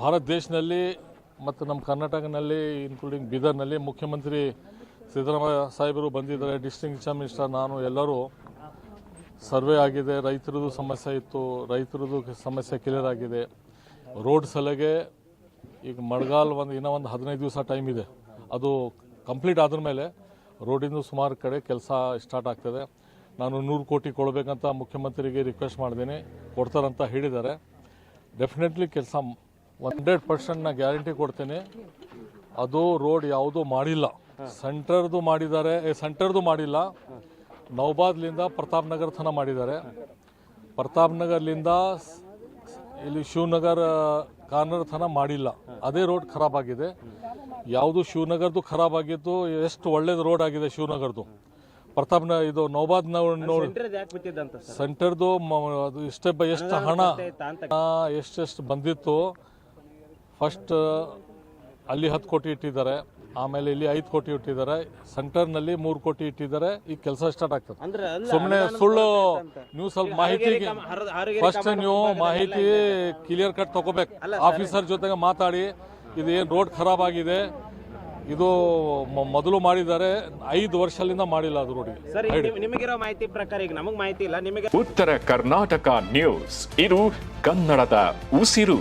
ಭಾರತ ದೇಶದಲ್ಲಿ ಮತ್ತು ನಮ್ಮ ಕರ್ನಾಟಕನಲ್ಲಿ ಇನ್ಕ್ಲೂಡಿಂಗ್ ಬೀದರ್ನಲ್ಲಿ ಮುಖ್ಯಮಂತ್ರಿ ಸಿದ್ದರಾಮಯ್ಯ ಸಾಹೇಬರು ಬಂದಿದ್ದಾರೆ. ಡಿಸ್ಟಿಂಕ್ಷನ್ ಮಿನಿಸ್ಟರ್ ನಾನು, ಎಲ್ಲರೂ ಸರ್ವೆ ಆಗಿದೆ. ರೈತರದ್ದು ಸಮಸ್ಯೆ ಇತ್ತು. ರೈತರದ್ದು ಸಮಸ್ಯೆ ಕ್ಲಿಯರ್ ಆಗಿದೆ. ರೋಡ್ ಸಲಗೆ ಈಗ ಮಳೆಗಾಲ ಒಂದು ಇನ್ನೂ ಒಂದು ಹದಿನೈದು ದಿವಸ ಟೈಮ್ ಇದೆ. ಅದು ಕಂಪ್ಲೀಟ್ ಆದ ಮೇಲೆ ರೋಡಿಂದು ಸುಮಾರು ಕಡೆ ಕೆಲಸ ಸ್ಟಾರ್ಟ್ ಆಗ್ತದೆ. ನಾನು ನೂರು ಕೋಟಿ ಕೊಡಬೇಕಂತ ಮುಖ್ಯಮಂತ್ರಿಗೆ ರಿಕ್ವೆಸ್ಟ್ ಮಾಡಿದ್ದೀನಿ. ಕೊಡ್ತಾರಂತ ಹೇಳಿದ್ದಾರೆ. ಡೆಫಿನೆಟ್ಲಿ ಕೆಲಸ ಹಂಡ್ರೆಡ್ ಪರ್ಸೆಂಟ್ ನಾ ಗ್ಯಾರಂಟಿ ಕೊಡ್ತೇನೆ. ಅದು ರೋಡ್ ಯಾವುದೂ ಮಾಡಿಲ್ಲ. ಸೆಂಟರ್ದು ಮಾಡಿದ್ದಾರೆ ಸೆಂಟರ್ದು ಮಾಡಿಲ್ಲ. ನೌಬಾದ್ಲಿಂದ ಪ್ರತಾಪ್ ನಗರ್ ತನಕ ಮಾಡಿದ್ದಾರೆ. ಪ್ರತಾಪ್ ನಗರ್ಲಿಂದ ಇಲ್ಲಿ ಶಿವನಗರ ಕಾರ್ನರ್ ತನಕ ಮಾಡಿಲ್ಲ. ಅದೇ ರೋಡ್ ಖರಾಬ್ ಆಗಿದೆ. ಯಾವುದು ಶಿವನಗರ್ದು ಖರಾಬ್ ಆಗಿದ್ದು ಎಷ್ಟು ಒಳ್ಳೇದು ರೋಡ್ ಆಗಿದೆ ಶಿವನಗರ್ದು. ಪ್ರತಾಪ್ ಇದು ನೌಬಾದ್ ನೋಡಿ ಸೆಂಟ್ರದ್ ಅದು ಇಷ್ಟೇ ಬ ಎಷ್ಟು ಹಣ ಎಷ್ಟೆಷ್ಟು ಬಂದಿತ್ತು ಫಸ್ಟ್ ಅಲ್ಲಿ ಹತ್ತು ಕೋಟಿ ಇಟ್ಟಿದ್ದಾರೆ ಆಮೇಲೆ ಇಲ್ಲಿ ಐದು ಕೋಟಿ ಇಟ್ಟಿದ್ದಾರೆ ಸೆಂಟರ್ನಲ್ಲಿ ಮೂರು ಕೋಟಿ ಇಟ್ಟಿದ್ದಾರೆ ಈ ಕೆಲಸ ಸ್ಟಾರ್ಟ್ ಆಗ್ತದೆ. ಸುಮ್ಮನೆ ಸುಳ್ಳು ನೀವು ಸ್ವಲ್ಪ ಮಾಹಿತಿ ಫಸ್ಟ್ ನೀವು ಮಾಹಿತಿ ಕ್ಲಿಯರ್ ಕಟ್ ತಗೋಬೇಕು. ಆಫೀಸರ್ ಜೊತೆಗೆ ಮಾತಾಡಿ ಇದು ಏನು ರೋಡ್ ಖರಾಬ್ ಆಗಿದೆ ಇದು ಮ- ಮೊದಲು ಮಾಡಿದ್ದಾರೆ ಐದು ವರ್ಷದಿಂದ ಮಾಡಿಲ್ಲ ಅದು ರೋಡಿಗೆ ನಿಮಗಿರೋ ಮಾಹಿತಿ ಪ್ರಕಾರ ಈಗ ನಮಗೆ ಮಾಹಿತಿ ಇಲ್ಲ ನಿಮಗೆ ಉತ್ತರ ಕರ್ನಾಟಕ ನ್ಯೂಸ್ ಇದು ಕನ್ನಡದ ಉಸಿರು.